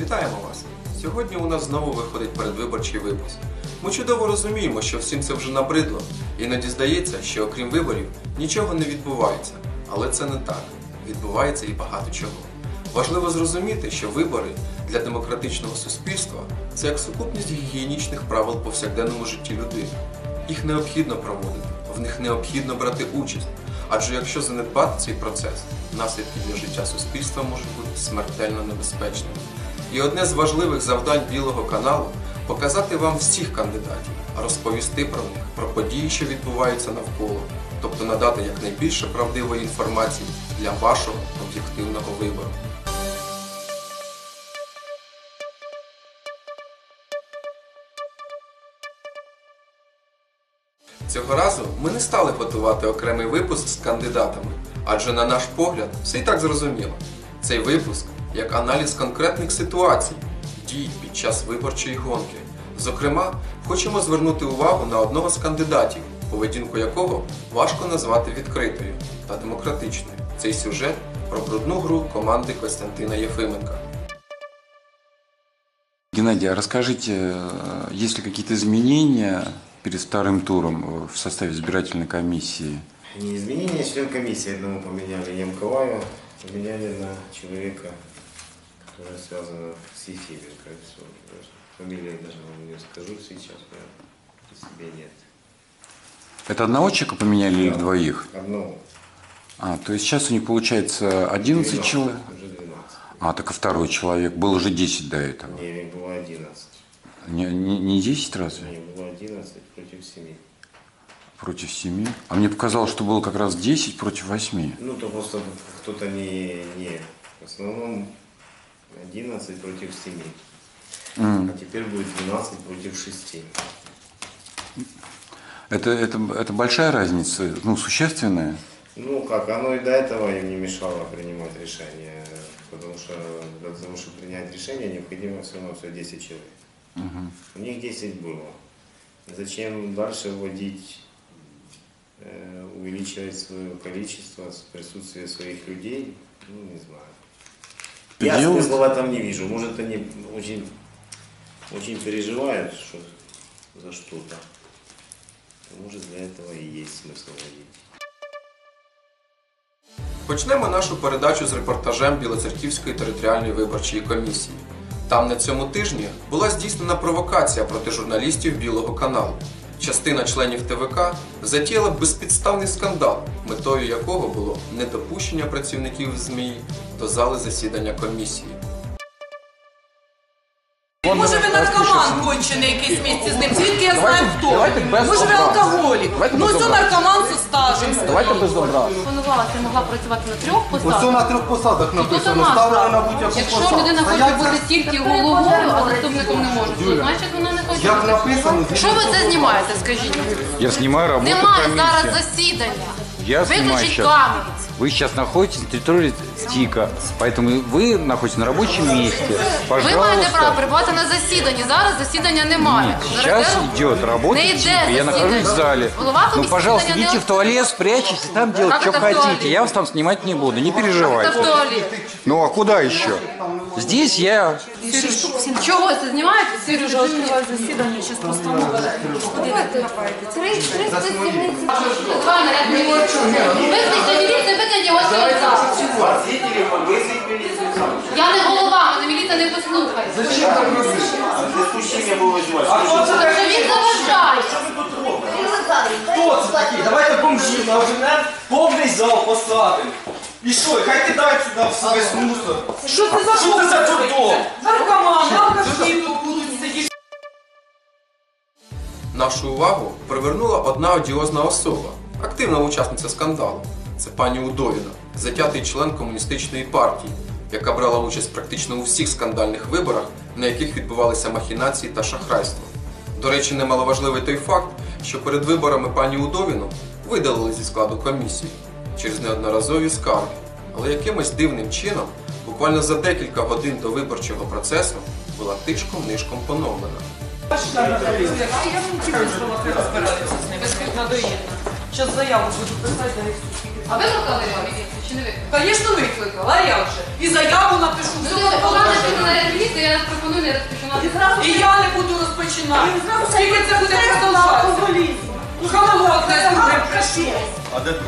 Вітаємо вас! Сьогодні у нас знову виходить передвиборчий випуск. Ми чудово розуміємо, що всім це вже набридло. Іноді здається, що окрім виборів нічого не відбувається. Але це не так. Відбувається і багато чого. Важливо зрозуміти, що вибори для демократичного суспільства це як сукупність гігієнічних правил повсякденному житті людини. Їх необхідно проводити, в них необхідно брати участь. Адже якщо занедбати цей процес, наслідки для життя суспільства можуть бути смертельно небезпечними. І одне з важливих завдань Білого каналу показати вам всіх кандидатів, розповісти про них, про події, що відбуваються навколо, тобто надати якнайбільше правдивої інформації для вашого об'єктивного вибору. Цього разу ми не стали готувати окремий випуск з кандидатами, адже на наш погляд все і так зрозуміло. Цей випуск як аналіз конкретних ситуацій, дій під час виборчої гонки. Зокрема, хочемо звернути увагу на одного з кандидатів, поведінку якого важко назвати відкритою та демократичною. Цей сюжет про брудну гру команди Костянтина Єфименка. Геннадий, а расскажите, э, есть ли какие-то изменения перед вторым туром э, в составе избирательной комиссии? Не изменения, член комиссии одному поменяли Ямковаю, поменяли на человека, Который связан с Ефименко. Всё, даже Фамилии даже вам не скажу сейчас, при себе нет. Это одного человека поменяли или двоих? Одного. А, то есть сейчас у них получается 11 12, человек? Уже 12. А, так и второй человек. Было уже 10 до этого. Не, было 11. Не, не, не 10 разве? Не, было 11 против 7. Против 7? А мне показалось, что было как раз 10 против 8. Ну, то просто кто-то не, не. В основном 11 против 7. М. А теперь будет 12 против 6. Это, это, это большая разница, ну, существенная? Ну как, оно и до этого им не мешало принимать решения, потому что для того, чтобы принять решение, необходимо все равно все 10 человек. У них 10 было. Зачем дальше вводить, э, увеличивать свое количество, присутствие своих людей, ну не знаю. Я Делать? смысла в этом не вижу. Может они очень, очень переживают что, за что-то. Может для этого и есть смысл вводить. Почнемо нашу передачу з репортажем Білоцерківської територіальної виборчої комісії. Там на цьому тижні була здійснена провокація проти журналістів Білого каналу. Частина членів ТВК затіяла безпідставний скандал, метою якого було недопущення працівників ЗМІ до зали засідання комісії. Кончений якийсь місці з ним? Звідки я знаю хто? давайте без Може ви алкоголік? Давайте Ну без це добра. наркоман зі стажем. Давайте без добра. Планувалася, могла працювати на трьох Ось посадах. на трьох посадах написано, ставлено на будь-яку Якщо посаду. людина хоче Стоять бути тільки головою, а заступником не може, то значить вона не хоче. Як бути. написано, Що ви це знімаєте, скажіть? Я снимаю работу Немає комиссии. зараз засідання. Я снимаю Виключіть камеру. Вы сейчас находитесь на территории СТИКа, поэтому вы находитесь на рабочем месте. Ви Пожалуйста. маєте право перебувати на засіданні. Зараз засідання немає. Нет, Зараз сейчас я- идет работа Не йде ТИКа. Я нахожусь в засідання. зале. Голова Ну, комісії пожалуйста, засідання идите не в туалет, спрячьтесь, и там делайте, Как что это в хотите. туалете? Я вас там снимать не буду, не Це в переживайте. туалет. Ну, а куда еще? Здесь я... Чого це знімаєте? Сережа, Відкриваю засідання, зараз постанова. Два наряд міліції. Викличте міліцію, викличте його сюди. Я не голова, мене міліція не послухає. Допущение было вызывать. Тому що він заважає. Хто це такий? Давайте бомжів наженемо, повний зал посадимо. І що, хай кидають сюди в весь мусор. Що це за Що це за дурдом? наркоман? Алкаші тут будуть сидіти. Нашу увагу привернула одна одіозна особа, активна учасниця скандалу. Це пані Удовіна, затятий член комуністичної партії, яка брала участь практично у всіх скандальних виборах, на яких відбувалися махінації та шахрайство. До речі, немаловажливий той факт, що перед виборами пані Удовіну видалили зі складу комісії через неодноразові скарги. Але якимось дивним чином, буквально за декілька годин до виборчого процесу, була тишком-нишком поновлена. Я вам тільки слова розбиралися з ними. Надоїдно. Зараз заяву буду писати на їх. А ви викликали його чи не викликали? Звісно, викликала, а як же? І заяву напишу, міліцію, я пропоную не розпочинати. І я не буду розпочинати. Скільки це буде продовжатися? Хамолок не зробив, прошу.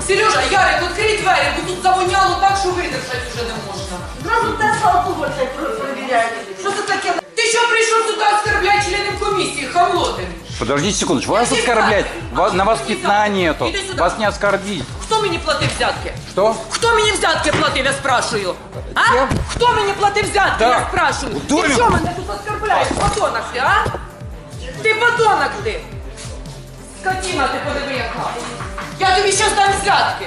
Сережа, Ярик, відкрий двері, бо тут завоняло так, що видержати вже не можна. Зразу тест алкоголь цей. Що це таке? Ти що прийшов сюди оскорблять членів комісії, хамлотин? Подождите секундочку, вас оскорблять, Ва- на вас пятна нету, Иди сюда. вас не оскорбить. Хто мені платив взятки? Что? Хто мені взятки платив, я спрашую? А? Хто мені платив взятки, я Так, спрашую? Ти мені- що мене тут оскорбляєш? Подонок ти, а? Ти подонок ти! Скотіна, ти подиви яка. Я тобі щас дам взятки.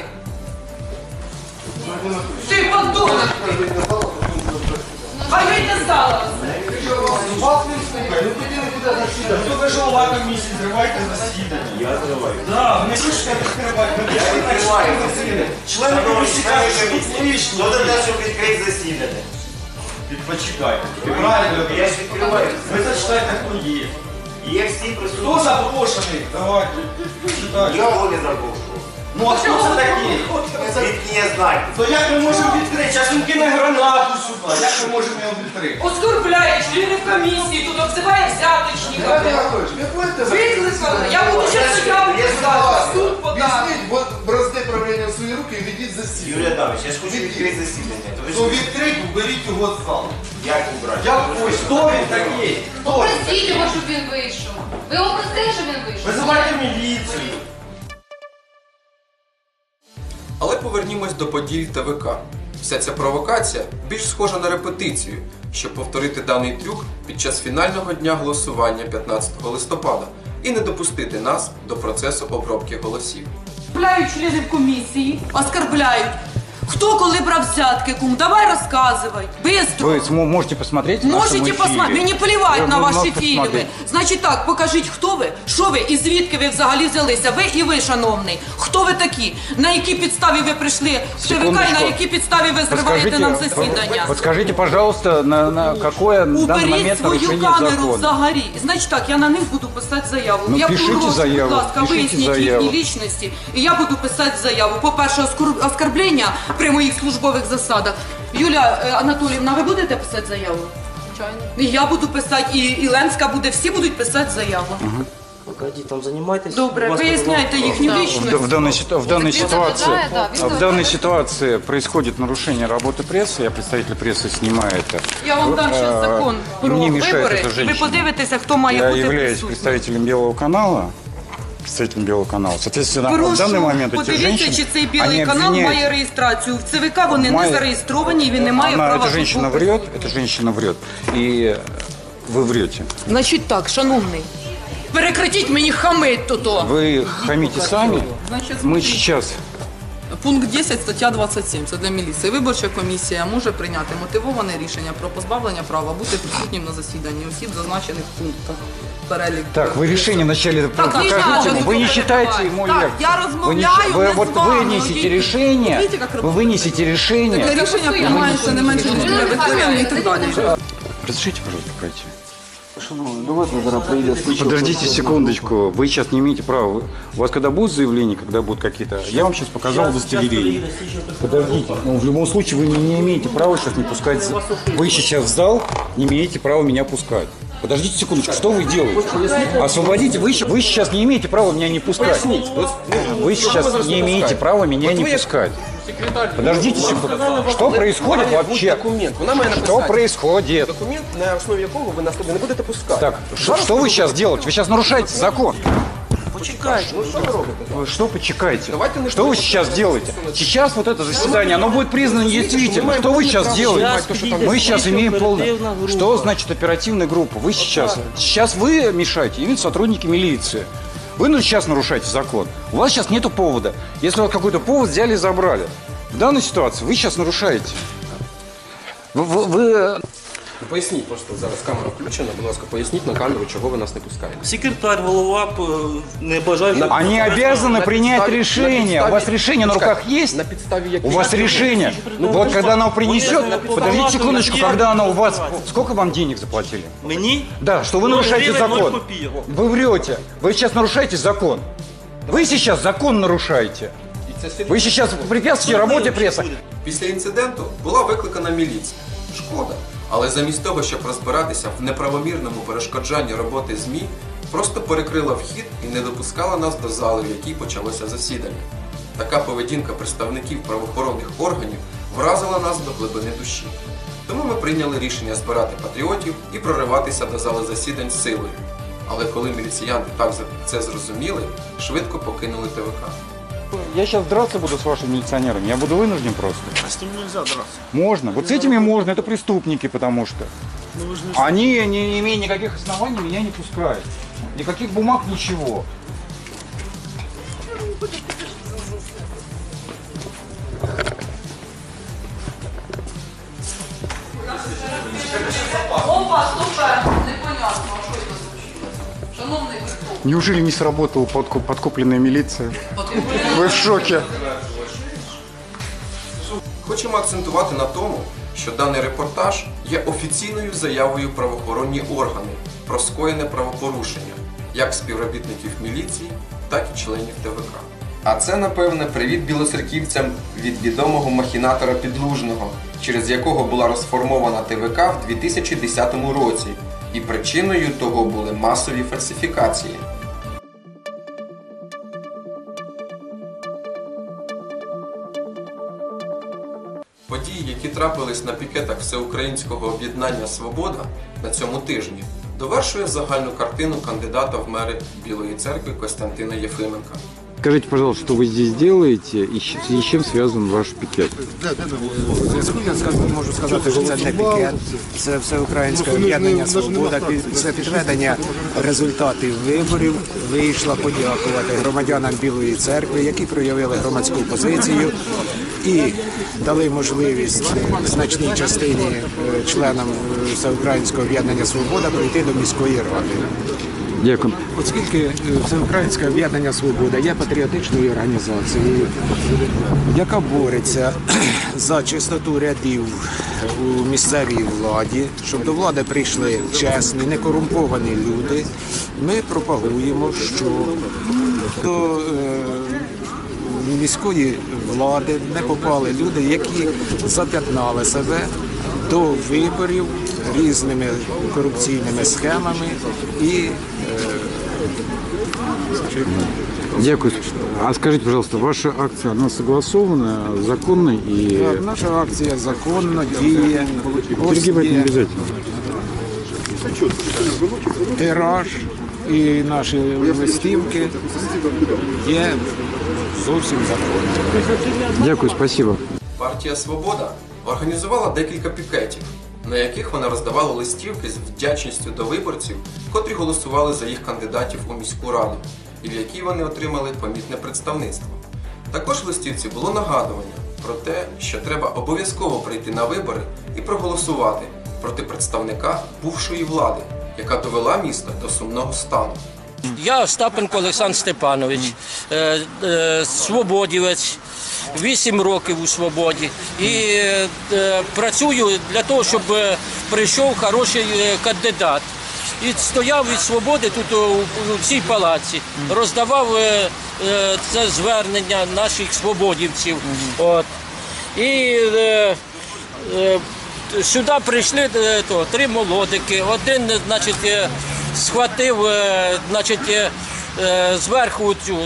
Ти не слухай, ну тоді не буде засідання. Ну ви ж голова комісії, зривайте засідання. Я открываю. Да, ви не хочете відкривати. Ну, я відкриваю. Члени комісії кажуть, що тут лишні. Хто до нас, щоб відкрити засідання? Почекайте. Правильно, Я ж відкриваю. ви зачитайте, хто є. Є всі Хто присутні. запрошений? Давайте. Читайте. Я його не запрошував. Ну а хто це? Звідки я знаю? То як ми можемо відкрити? Зараз він кине гранату сюди. Як ми можемо його відкрити? Оскорбляє членів комісії, тут обзиває взяточника. Викликали. Я буду ще заяву писати, суд подати. Візьміть, бо бразди правління в свої руки і ведіть засідання. Юрій Адамович, я ж хочу відкрити засідання. То ви То ж відкрити, беріть його з залу. як убрати? Я ось, хто він такий? Хто він Простіть його, щоб він вийшов. Ви його простили, щоб він вийшов. Визивайте міліцію. Але повернімось до подій ТВК. Вся ця провокація більш схожа на репетицію, щоб повторити даний трюк під час фінального дня голосування 15 листопада і не допустити нас до процесу обробки голосів. Оскарбляють членів комісії, оскорбляють. Хто коли брав взятки, кум? Давай розказувай. Бистро. Вы смо- можете посмотреть в нашем Можете эфире. посмотрети, мені плівать Вы на ваші можете фільми. посмотреть. Значить так, покажіть, хто ви, що ви і звідки ви взагалі взялися. Ви і ви, шановний. Хто ви такі? На якій підставі ви прийшли в ТВК і на Секундочку. якій підставі ви зриваєте нам засідання? подскажите, пожалуйста, на, на какое на данный Уберіть момент свою нарушение камеру закона? взагалі. Значить так, я на них буду писати заяву. Ну, я пишіть прошу, заяву, будь ласка, пишіть виясніть заяву. їхні лічності, і я буду писати заяву. По-перше, оскор- оскорблення при моїх службових засадах. Юля е, Анатоліївна, ви будете писати заяву? Звичайно. І я буду писати, і, і Ленська буде, всі будуть писати заяву. Погоди, там займайтесь. Добре, Будь ласка, виясняйте їхню В, лічність. в данной, ситу- в данной Він ситуации, заважає, да, він в данной заважає. ситуации происходит нарушение работы прессы, я представитель прессы снимаю это. Я вам дам ще Э, закон про Мне мешает вибори. эта Ви женщина. подивитеся, хто має Я бути являюсь присутній. представителем Белого канала, представителем Белого канала. Соответственно, в Прошу, данный момент эти подивіться, женщины, чи цей білий они канал обвиняют- має реєстрацію. В ЦВК вони не Має- зареєстровані і він не має Она, права. эта женщина тут бути. врет, эта женщина врет. И вы врете. Значить так, шановний, перекратіть мені хамить тут. Вы хамите сами. Значить, Мы смотрите. сейчас Пункт 10, стаття 27. Це для міліції. Виборча комісія може прийняти мотивоване рішення про позбавлення права бути присутнім на засіданні осіб, зазначених в пунктах. Перелік. Так, вы решение вначале не покажите. надо, мне. Вы не не считаете перебивай. ему Так, лекцию. я Вы, не размовляю щ- вы не вот з вами, вынесете видите? решение, Видите, как вы вынесете Таке решение. рішення приймається не менше, ніж для виконання і так далі. Разрешите, пожалуйста, пройти. Подождите секундочку, вы сейчас не имеете права. Вы- У вас когда будут заявления, когда будут какие-то... Я вам сейчас показал удостоверение. Подождите, ну, в любом случае вы не имеете права сейчас не пускать... за- Вы сейчас в зал не имеете права меня пускать. Подождите секундочку, что вы делаете? Освободите, вы, вы сейчас не имеете права меня не пускать. Вы сейчас не имеете права меня не пускать. Подождите секунду. Что происходит вообще? Что происходит? документ, на основі якого ви нас не будете пускати. Так, что вы сейчас делаете? Вы сейчас нарушаете закон. Почекайте. Ну робите? Вы что почекайте? Давайте не Что вы сейчас делаете? Сейчас вот это заседание, оно будет признано недействительным. Что вы сейчас делаете? Мы сейчас имеем полное... Что значит оперативная группа? Вы сейчас... Сейчас вы мешаете, именно сотрудники милиции. Вы ну, сейчас нарушаете закон. У вас сейчас нету повода. Если у вас какой-то повод взяли и забрали. В данной ситуации вы сейчас нарушаете. Вы, вы- вы Поясніть просто зараз камера включена, будь ласка, поясніть на камеру, чого ви нас не пускаєте. Секретар, голова п- не бажає. щоб- Они обязаны На принять підставі- решение. на У вас підставі- решение на Почекайте, руках есть? На підставі У яких? вас решение. Вот когда оно принесет, подождите секундочку, когда оно у вас... Сколько вам денег заплатили? Мені? Да, что вы Ну, нарушаете гривен, ноль закон. копеек. Вы врете. Вы сейчас нарушаете закон. Вы сейчас закон нарушаете. І це серйозно. Вы сейчас препятствуете работе прессы. Після інциденту була викликана міліція. Шкода. Але замість того, щоб розбиратися в неправомірному перешкоджанні роботи ЗМІ, просто перекрила вхід і не допускала нас до зали, в якій почалося засідання. Така поведінка представників правоохоронних органів вразила нас до глибини душі. Тому ми прийняли рішення збирати патріотів і прориватися до зали засідань силою. Але коли міліціянти так це зрозуміли, швидко покинули ТВК. Я сейчас драться буду с вашими милиционерами. Я буду вынужден просто. А с ним нельзя драться. Можно. Вот с этими можно. Это преступники, потому что. Они, не имея никаких оснований, меня не пускают. Никаких бумаг, ничего. Опа, стопе, непонятно, що це случилось? Шановний хто? Неужели не сработала подку- подкупленная милиция? Вы в шоке. Хочемо акцентувати на тому, що даний репортаж є офіційною заявою правоохоронні органи про скоєне правопорушення як співробітників міліції, так і членів ТВК. А це, напевне, привіт білоцерківцям від відомого махінатора Підлужного, через якого була розформована ТВК в 2010 році, і причиною того були масові фальсифікації. Події, які трапились на пікетах Всеукраїнського об'єднання Свобода на цьому тижні, довершує загальну картину кандидата в мери Білої церкви Костянтина Єфименка. Скажите, пожалуйста, что вы здесь делаете и с чем связан ваш пикет? Я можу сказати, що це не пікет, це всеукраїнське об'єднання Свобода. Це підведення результатів виборів. Вийшла подякувати громадянам Білої церкви, які проявили громадську позицію і дали можливість значній частині е, членам е, всеукраїнського об'єднання Свобода прийти до міської ради. Дякую. Оскільки е, Всеукраїнське об'єднання Свобода є патріотичною організацією, яка бореться за чистоту рядів у місцевій владі, щоб до влади прийшли чесні, некорумповані люди, ми пропагуємо, що до е, міської влади не попали люди, які зап'ятнали себе до виборів різними корупційними схемами і Дякую. А скажите, пожалуйста, ваша акция, она согласована, законна и... Так, наша акція законно діє. Ось Перегибать не є обязательно. тираж і наші листівки є зовсім законні. Дякую, спасибо. Партія Свобода організувала декілька пікетів, на яких вона роздавала листівки з вдячністю до виборців, котрі голосували за їх кандидатів у міську раду, і в якій вони отримали помітне представництво. Також в листівці було нагадування про те, що треба обов'язково прийти на вибори і проголосувати проти представника бувшої влади, яка довела місто до сумного стану. Я Остапенко Олександр Степанович, е, е, свободівець, 8 років у свободі. І е, працюю для того, щоб е, прийшов хороший е, кандидат. І стояв від свободи тут у, цій палаці, роздавав це звернення наших свободівців. От. І е, е, сюди прийшли то, три молодики. Один, значить, схватив, значить, зверху цю.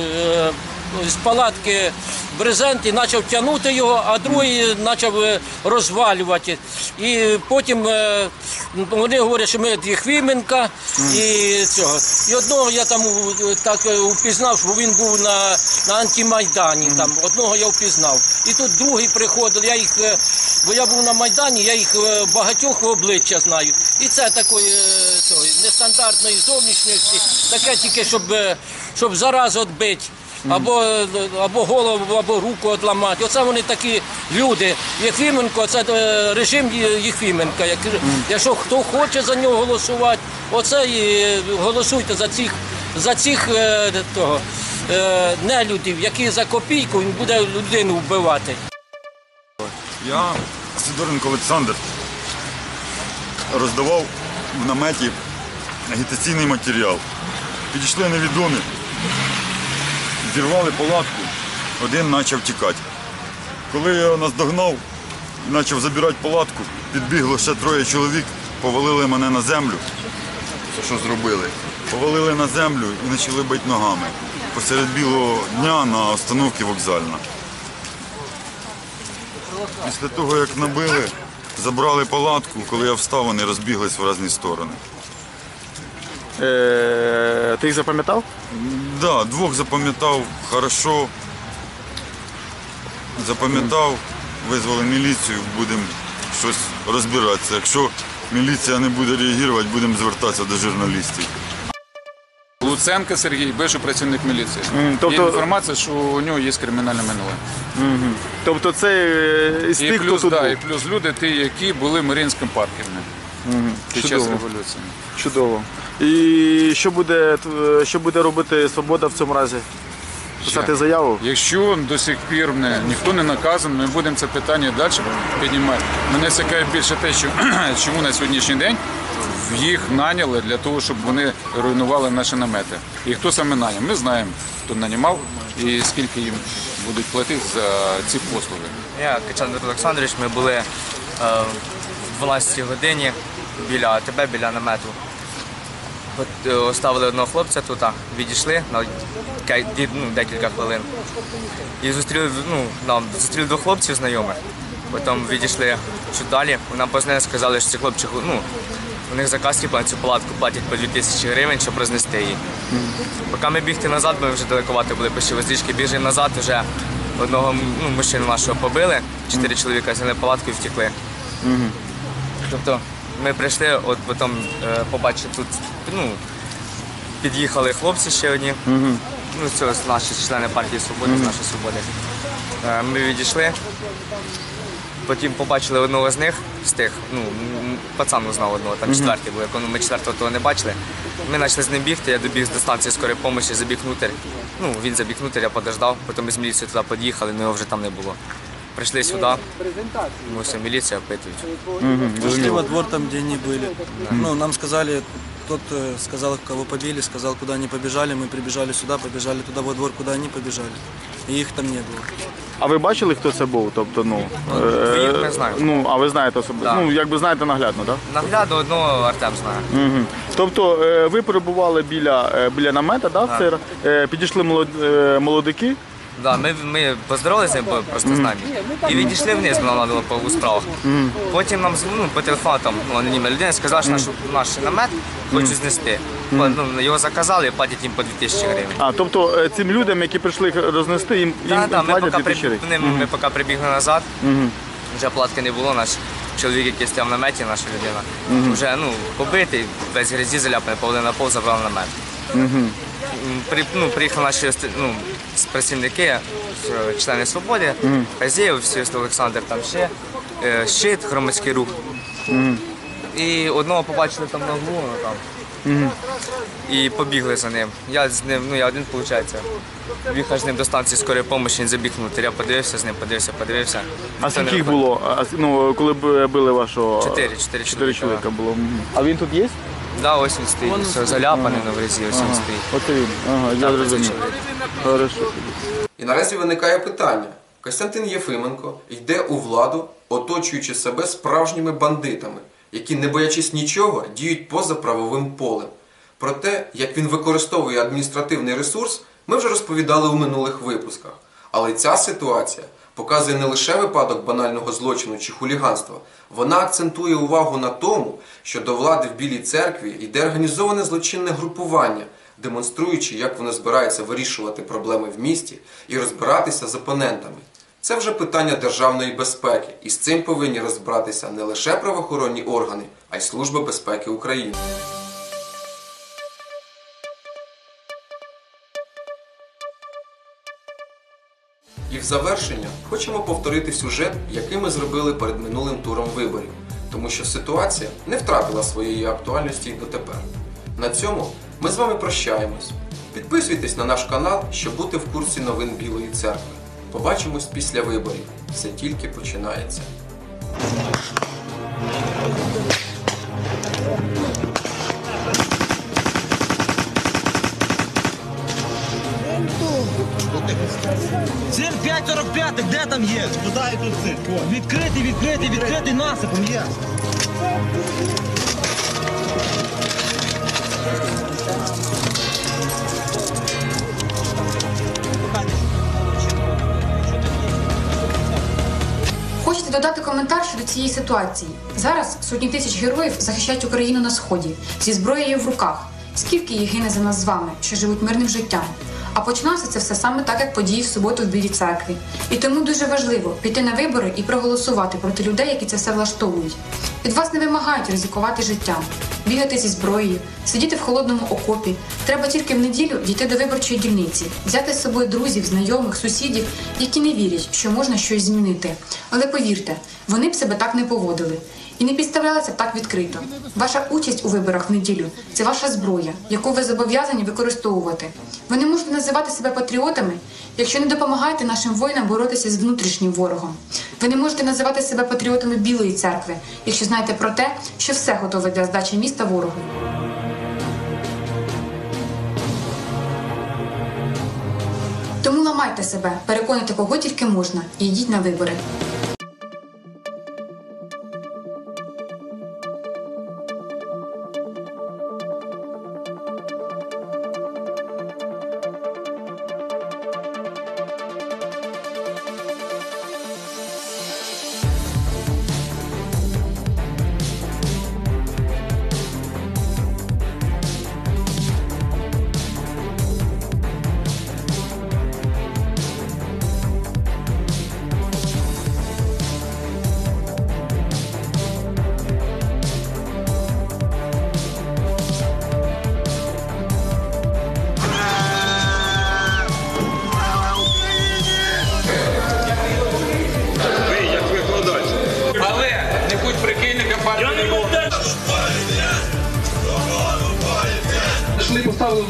Е, З палатки брезент і почав тягнути його, а другий почав е, розвалювати. І потім е, вони говорять, що ми Єхвіменка і цього. І одного я там е, так впізнав, що він був на, на антимайдані. Там одного я впізнав. І тут другий приходив. Я їх, бо я був на майдані, я їх багатьох в обличчя знаю. І це такої нестандартної зовнішності, таке тільки щоб, щоб зараз відбити. Або, або голову, або руку відламати. Оце вони такі люди. Єфіменко, це е, режим Є- Єфіменка. Якщо хто хоче за нього голосувати, оце і голосуйте за цих, за цих е, того, е, нелюдів, які за копійку він буде людину вбивати. Я, Сидоренко Олександр, роздавав в наметі агітаційний матеріал. Підійшли невідомі, зірвали палатку, один почав тікати. Коли я наздогнав і почав забирати палатку, підбігло ще троє чоловік, повалили мене на землю. Що зробили? Повалили на землю і почали бити ногами. Посеред білого дня на остановці вокзальна. Після того, як набили, забрали палатку, коли я встав, вони розбіглись в різні сторони. Е, ти їх запам'ятав? Да, двох запам'ятав хорошо. Запам'ятав, визвали міліцію, будемо щось розбиратися. Якщо міліція не буде реагувати, будемо звертатися до журналістів. Луценко Сергій, бивший працівник міліції. Мгм, тобто- Є інформація, що у нього є кримінальне минуле. Угу. Тобто це е, з І тих, плюс, хто тут да, і плюс люди, ті, які були Марінським парком Мгм. під час Чудово. революції. Чудово. І що буде, е, що буде робити Свобода в цьому разі? Писати Ще. заяву? Якщо до сих пір не, ніхто не наказаний, ми будемо це питання далі піднімати. Мене цікавить більше те, що чому на сьогоднішній день їх наняли для того, щоб вони руйнували наші намети. І хто саме наняв? Ми знаємо, хто нанімав і скільки їм будуть платити за ці послуги. Я Качандр Олександрович, ми були е, 12 годині біля АТБ, біля намету. Е, Оставили одного хлопця тут, відійшли на ну, декілька хвилин. І зустріли, ну, нам, зустріли двох хлопців знайомих. Потім відійшли чуть далі. Нам познали, сказали, що ці хлопці, ну, у них заказ типу, на цю палатку платять по 2000 гривень, щоб рознести її. Поки ми бігти назад, ми вже далекувати були по стрічки, біжимо назад, вже одного ну, мужчину нашого побили, чотири чоловіка зняли палатку і втекли. Тобто ми прийшли, от потім е, побачили тут, ну, під'їхали хлопці ще одні. Ну, це ось наші члени партії Свободи, з нашої свободи. Е, ми відійшли. Потім побачили одного з них, з тих, ну, м, пацан узнав одного, там четвертий був, якого ми четвертого того не бачили. Ми почали з ним бігти, я добіг до станції скорої допомоги, забіг внутрь. Ну, він забіг внутрь, я подождав, потім ми з міліцією туди під'їхали, але його вже там не було Прийшли сюди, ну, все, міліція опитують. Пошли во двор там, где они были. Ну, нам сказали, тот э, сказал, кого побили, сказал, куда они побежали. Мы прибежали сюда, побежали туда во двор, куда они побежали. И их там не было. А ви бачили, хто це був? Тобто, ну, ви їх не е, знаєте. Ну, а ви знаєте особисто. Да. Ну, якби знаєте наглядно, так? Нагляду одного Артем знає. Угу. Тобто е, ви перебували біля, е, біля намета, да, в Так. цей раз? Е, підійшли молод- е, молодики. Да, ми, ми поздоровалися по- просто з нами і відійшли вниз, нам треба по у справах. Потім нам ну, по телефону там ну, анонімна людина сказала, що наш, наш намет хочуть знести. Ну, його заказали і платять їм по 2000 гривень. А, тобто е, цим людям, які прийшли їх рознести, їм, їм Да, да, ми, платять поки 2000 при, гривень. ми, ми поки прибігли назад, вже платки не було, наш чоловік, який стояв в наметі, наша людина, вже ну, побитий, весь грязі заляпаний, повели на пол, забрав намет. При, ну, приїхали наші ну, працівники, е, члени свободи. Хазєєв, Сіст Олександр, там ще, е, щит, громадський рух. Мгм. І одного побачили там на углу, ну, там, Мгм. і побігли за ним. Я з ним, ну я один, виходить, біг з ним до станції скорої допомоги, він забіг внутрі. Я подивився з ним, подивився, подивився. А Ніхто не скільки виходив. було? А, ну, коли б били вашого... Чотири Чотири чоловіка, чоловіка було. А він тут є? Да, ось він стоїть, все заляпаний на врізі, ось він Ага. стоїть. Оце він. Ага, я зрозумів. Хорошо. І наразі виникає питання. Костянтин Єфименко йде у владу, оточуючи себе справжніми бандитами, які, не боячись нічого, діють поза правовим полем. Про те, як він використовує адміністративний ресурс, ми вже розповідали у минулих випусках. Але ця ситуація показує не лише випадок банального злочину чи хуліганства, вона акцентує увагу на тому, що до влади в Білій церкві йде організоване злочинне групування, демонструючи, як воно збирається вирішувати проблеми в місті і розбиратися з опонентами. Це вже питання державної безпеки, і з цим повинні розбиратися не лише правоохоронні органи, а й Служба безпеки України. І в завершення хочемо повторити сюжет, який ми зробили перед минулим туром виборів, тому що ситуація не втратила своєї актуальності і дотепер. На цьому ми з вами прощаємось. Підписуйтесь на наш канал, щоб бути в курсі новин Білої церкви. Побачимось після виборів. Все тільки починається. Цирк 5.45, де там є? Куди тут цирк? Відкритий, відкритий, відкритий насипом є. Хочете додати коментар щодо цієї ситуації? Зараз сотні тисяч героїв захищають Україну на сході зі зброєю в руках. Скільки їх гине за нас з вами, що живуть мирним життям? А починалося це все саме так, як події в суботу в Білій церкві. І тому дуже важливо піти на вибори і проголосувати проти людей, які це все влаштовують. Від вас не вимагають ризикувати життям, бігати зі зброєю, сидіти в холодному окопі. Треба тільки в неділю дійти до виборчої дільниці, взяти з собою друзів, знайомих, сусідів, які не вірять, що можна щось змінити. Але повірте, вони б себе так не поводили і не підставлялися так відкрито. Ваша участь у виборах в неділю це ваша зброя, яку ви зобов'язані використовувати. Ви не можете називати себе патріотами, якщо не допомагаєте нашим воїнам боротися з внутрішнім ворогом. Ви не можете називати себе патріотами Білої церкви, якщо знаєте про те, що все готове для здачі міста ворогу. Тому ламайте себе, переконуйте кого тільки можна і йдіть на вибори.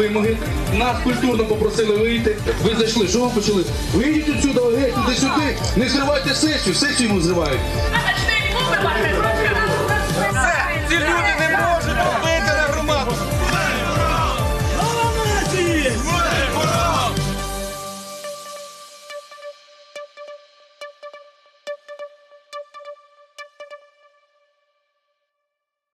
Вимоги, нас культурно попросили вийти. Ви зайшли, що ви почали? Вийдіть отсюди, геть, туди сюди. Не зривайте сесію, сесію йому зривають.